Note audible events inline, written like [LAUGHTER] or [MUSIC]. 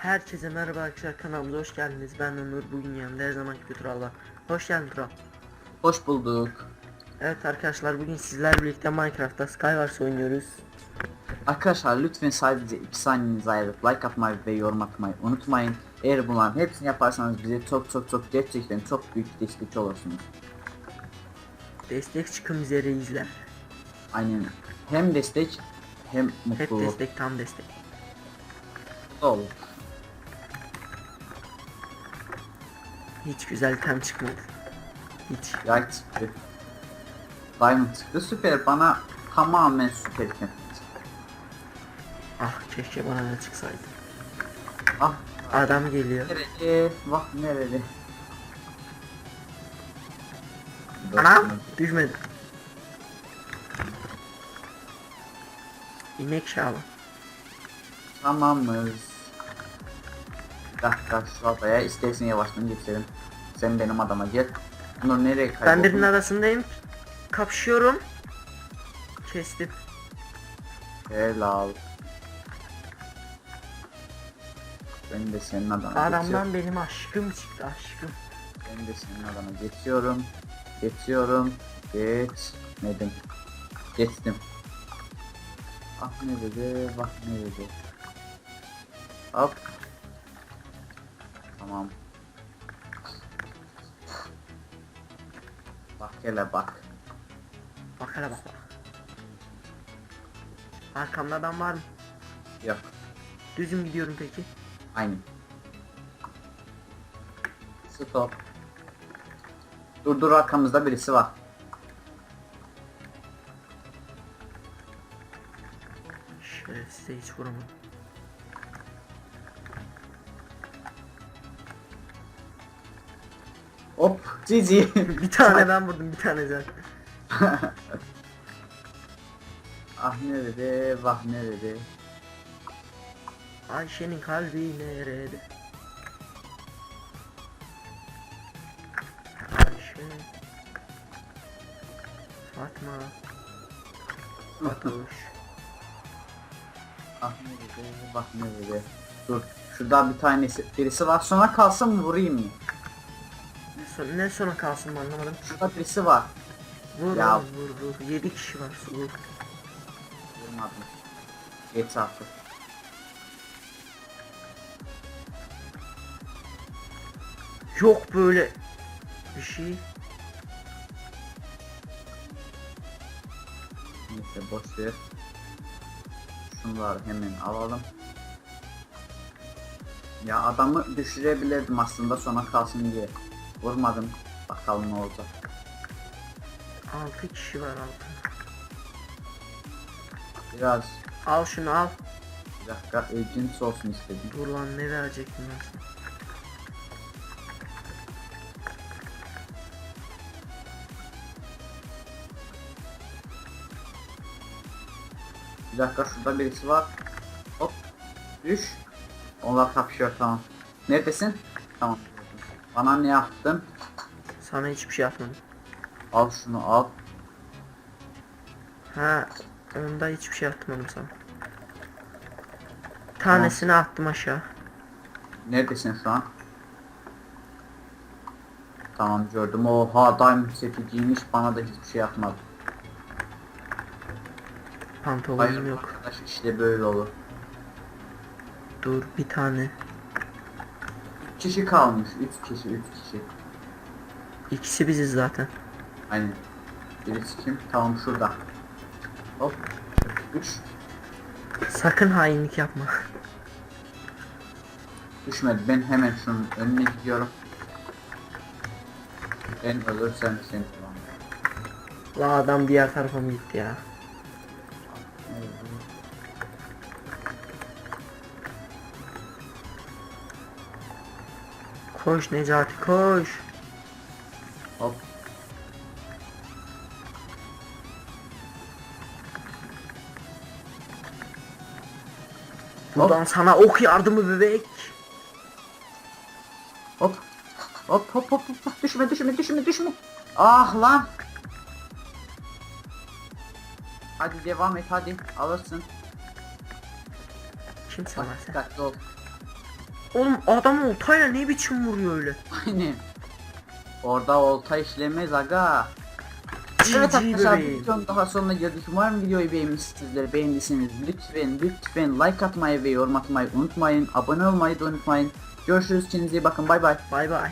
Herkese merhaba arkadaşlar kanalımıza hoş geldiniz. Ben Onur bugün yanımda her zamanki bir Tural var. Hoş geldin Tural. Hoş bulduk. Evet arkadaşlar bugün sizlerle birlikte Minecraft'ta Skywars oynuyoruz. Arkadaşlar lütfen sadece 2 saniyenizi ayırıp like atmayı ve yorum atmayı unutmayın. Eğer bunların hepsini yaparsanız bize çok çok çok gerçekten çok büyük destek olursunuz. Destek çıkın bize reisler. Aynen. Hem destek hem Hep mutluluk destek tam destek. da Hiç güzel tem çıkmadı. Hiç. Yay çıktı. Diamond çıktı süper bana tamamen süper çıktı. Ah keşke bana da çıksaydı. Ah Adam geliyor. nerede? Vah nerede? Anam düşmedi. İnek şalı. Tamamız. Bir dakika şu adaya istersen yavaştan geçelim. Sen benim adama gel. Bunlar nereye kayboldun? Ben birinin arasındayım. Kapışıyorum. Kestim. Helal. Ben de senin adama geçiyorum. Adamdan benim aşkım çıktı aşkım. Ben de senin adama geçiyorum. Geçiyorum. Geçmedim. Geçtim. Ah ne dedi, bak ne dedi. Hop. Tamam. Bak hele bak. Bak hele bak. Arkamda adam var mı? Yok. Düzüm gidiyorum peki. Aynı. Stop. Dur dur arkamızda birisi var. Şöyle size hiç vuramadım. Hop. Cici. [LAUGHS] bir tane ben vurdum bir tane sen. [LAUGHS] ah nerede? Vah nerede? Ayşe'nin kalbi nerede? Ayşe. Fatma. Fatoş. [LAUGHS] Ah nerede? Bak nerede? Dur. Şurada bir tanesi birisi var. Sonra kalsın mı vurayım mı? Ne, son, ne sona kalsın mı anlamadım. Şurada birisi var. Vur Ya. vur vur vur. 7 kişi var. Vur. Vurmadım. Geç artık. Yok böyle bir şey. Neyse boş ver. Şunları hemen alalım. Ya adamı düşürebilirdim aslında sonra kalsın diye. Vurmadım. Bakalım ne olacak. 6 kişi var 6. Biraz Al şunu al. bir dakika ilginç olsun istedim. Dur lan ne verecektim ben sana. Bir dakika şurada birisi var. Hop. Düş. Onlar kapışıyor tamam. Neredesin? Tamam. Bana ne yaptın? Sana hiçbir şey yapmadım. Al şunu al. Ha, onda hiçbir şey atmadım sana. Tanesini attım aşağı. Neredesin şu an? Tamam gördüm. Oha diamond seti giymiş bana da hiçbir şey yapmadı. Pantolonum Hayır yok. arkadaş işte böyle olur. Dur bir tane. Kişi kalmış. Üç kişi, üç kişi. İkisi biziz zaten. Aynen. Birisi kim? Tamam şurada. Hop. Üç. Sakın hainlik yapma. Düşmedi. Ben hemen şunun önüne gidiyorum. Ben ölürsem seni kullanırım. La adam diğer tarafa mı gitti ya? Koş Necati koş. Hop. Buradan sana ok yardımı bebek. Hop. Hop hop hop hop. hop. Düşme düşme düşme düşme. Ah lan. Hadi devam et hadi. Alırsın. Kimse var sen. dikkatli ol. Oğlum adam oltayla ne biçim vuruyor öyle? Aynen. Orada olta işlemez aga. Evet arkadaşlar bir videonun daha sonuna geldik. Umarım videoyu beğenmişsinizdir. Beğendiyseniz lütfen lütfen like atmayı ve yorum atmayı unutmayın. Abone olmayı da unutmayın. Görüşürüz. Kendinize iyi bakın. Bay bay. Bay bay.